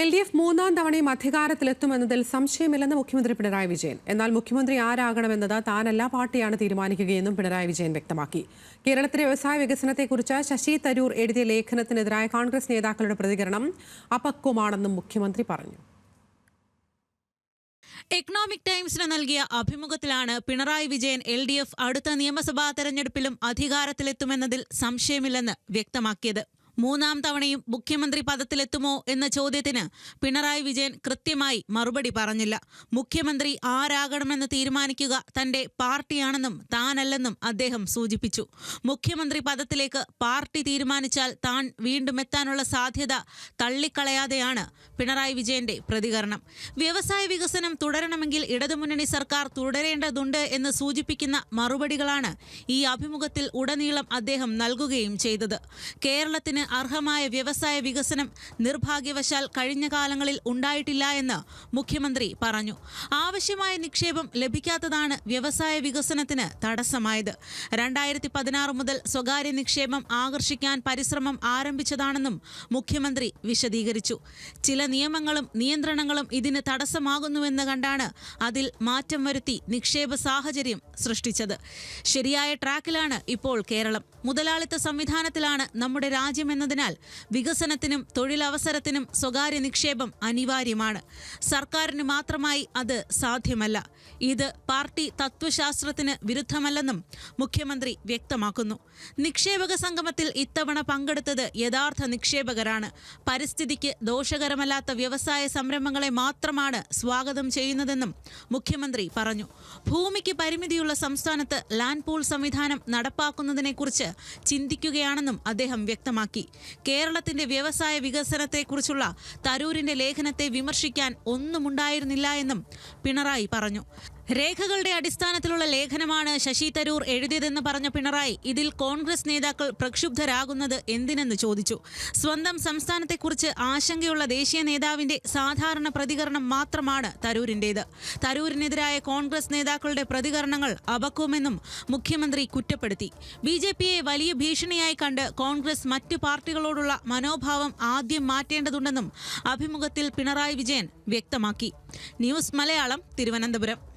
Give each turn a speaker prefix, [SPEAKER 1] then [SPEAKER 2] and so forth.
[SPEAKER 1] L D F മൂന്നാം തവണയും അധികാരത്തിലെത്തുമെന്നതിൽ സംശയമില്ലെന്ന് മുഖ്യമന്ത്രി പിണറായി വിജയൻ. എന്നാൽ മുഖ്യമന്ത്രി ആരാകണമെന്നത് താനല്ല പാർട്ടിയാണ് തീരുമാനിക്കുകയെന്നും പിണറായി വിജയൻ വ്യക്തമാക്കി. കേരളത്തിലെ വ്യവസായ വികസനത്തെക്കുറിച്ച് ശശി തരൂർ എഴുതിയ ലേഖനത്തിനെതിരായ കോൺഗ്രസ് നേതാക്കളുടെ പ്രതികരണം അപക്വമാണെന്നും മുഖ്യമന്ത്രി പറഞ്ഞു.
[SPEAKER 2] എക്കണോമിക് ടൈംസിന് നൽകിയ അഭിമുഖത്തിലാണ് Pinarayi Vijayan L D F അടുത്ത നിയമസഭാ തെരഞ്ഞെടുപ്പിലും അധികാരത്തിലെത്തുമെന്നതിൽ സംശയമില്ലെന്ന് വ്യക്തമാക്കിയത്. മൂന്നാം തവണയും മുഖ്യമന്ത്രി പദത്തിലെത്തുമോ എന്ന ചോദ്യത്തിന് പിണറായി വിജയൻ കൃത്യമായി മറുപടി പറഞ്ഞില്ല. മുഖ്യമന്ത്രി ആരാകണമെന്ന് തീരുമാനിക്കുക തന്റെ പാർട്ടിയാണെന്നും താനല്ലെന്നും അദ്ദേഹം സൂചിപ്പിച്ചു. മുഖ്യമന്ത്രി പദത്തിലേക്ക് പാർട്ടി തീരുമാനിച്ചാൽ താൻ വീണ്ടും എത്താനുള്ള സാധ്യത തള്ളിക്കളയാതെയാണ് പിണറായി വിജയന്റെ പ്രതികരണം. വ്യവസായ വികസനം തുടരണമെങ്കിൽ ഇടതുമുന്നണി സർക്കാർ തുടരേണ്ടതുണ്ട് എന്ന് സൂചിപ്പിക്കുന്ന മറുപടികളാണ് ഈ അഭിമുഖത്തിൽ ഉടനീളം അദ്ദേഹം നൽകുകയും ചെയ്തത്. കേരളത്തിന് അർഹമായ വ്യവസായ വികസനം നിർഭാഗ്യവശാൽ കഴിഞ്ഞ കാലങ്ങളിൽ ഉണ്ടായിട്ടില്ല എന്ന് മുഖ്യമന്ത്രി പറഞ്ഞു. ആവശ്യമായ നിക്ഷേപം ലഭിക്കാത്തതാണ് വ്യവസായ വികസനത്തിന് തടസ്സമായത്. രണ്ടായിരത്തി പതിനാറ് മുതൽ സ്വകാര്യ നിക്ഷേപം ആകർഷിക്കാൻ പരിശ്രമം ആരംഭിച്ചതാണെന്നും മുഖ്യമന്ത്രി വിശദീകരിച്ചു. ചില നിയമങ്ങളും നിയന്ത്രണങ്ങളും ഇതിന് തടസ്സമാകുന്നുവെന്ന് കണ്ടാണ് അതിൽ മാറ്റം വരുത്തി നിക്ഷേപ സാഹചര്യം സൃഷ്ടിച്ചത്. ശരിയായ ട്രാക്കിലാണ് ഇപ്പോൾ കേരളം. മുതലാളിത്ത സംവിധാനത്തിലാണ് നമ്മുടെ രാജ്യമെന്നതിനാൽ വികസനത്തിനും തൊഴിലവസരത്തിനും സ്വകാര്യ നിക്ഷേപം അനിവാര്യമാണ്. സർക്കാരിന് മാത്രമായി അത് സാധ്യമല്ല. ഇത് പാർട്ടി തത്വശാസ്ത്രത്തിന് വിരുദ്ധമല്ലെന്നും മുഖ്യമന്ത്രി വ്യക്തമാക്കുന്നു. നിക്ഷേപക സംഗമത്തിൽ ഇത്തവണ പങ്കെടുത്തത് യഥാർത്ഥ നിക്ഷേപകരാണ്. പരിസ്ഥിതിക്ക് ദോഷകരമല്ലാത്ത വ്യവസായ സംരംഭങ്ങളെ മാത്രമാണ് സ്വാഗതം ചെയ്യുന്നതെന്നും മുഖ്യമന്ത്രി പറഞ്ഞു. ഭൂമിക്ക് പരിമിതിയുള്ള സംസ്ഥാനത്ത് ലാൻഡ് പൂൾ സംവിധാനം നടപ്പാക്കുന്നതിനെക്കുറിച്ച് ചിന്തിക്കുകയാണെന്നും അദ്ദേഹം വ്യക്തമാക്കി. കേരളത്തിന്റെ വ്യവസായ വികസനത്തെക്കുറിച്ചുള്ള തരൂരിന്റെ ലേഖനത്തെ വിമർശിക്കാൻ ഒന്നുമുണ്ടായിരുന്നില്ല എന്നും പിണറായി പറഞ്ഞു. രേഖകളുടെ അടിസ്ഥാനത്തിലുള്ള ലേഖനമാണ് ശശി തരൂർ എഴുതിയതെന്ന് പറഞ്ഞ പിണറായി. ഇതിൽ കോൺഗ്രസ് നേതാക്കൾ പ്രക്ഷുബ്ധരാകുന്നത് എന്തിനെന്ന് ചോദിച്ചു. സ്വന്തം സംസ്ഥാനത്തെക്കുറിച്ച് ആശങ്കയുള്ള ദേശീയ നേതാവിന്റെ സാധാരണ പ്രതികരണം മാത്രമാണ് തരൂരിന്റേത്. തരൂരിനെതിരായ കോൺഗ്രസ് നേതാക്കളുടെ പ്രതികരണങ്ങൾ അപക്വമെന്നും മുഖ്യമന്ത്രി കുറ്റപ്പെടുത്തി. ബി ജെ പിയെ വലിയ ഭീഷണിയായി കണ്ട് കോൺഗ്രസ് മറ്റ് പാർട്ടികളോടുള്ള മനോഭാവം ആദ്യം മാറ്റേണ്ടതുണ്ടെന്നും അഭിമുഖത്തിൽ പിണറായി വിജയൻ വ്യക്തമാക്കി. ന്യൂസ് മലയാളം തിരുവനന്തപുരം.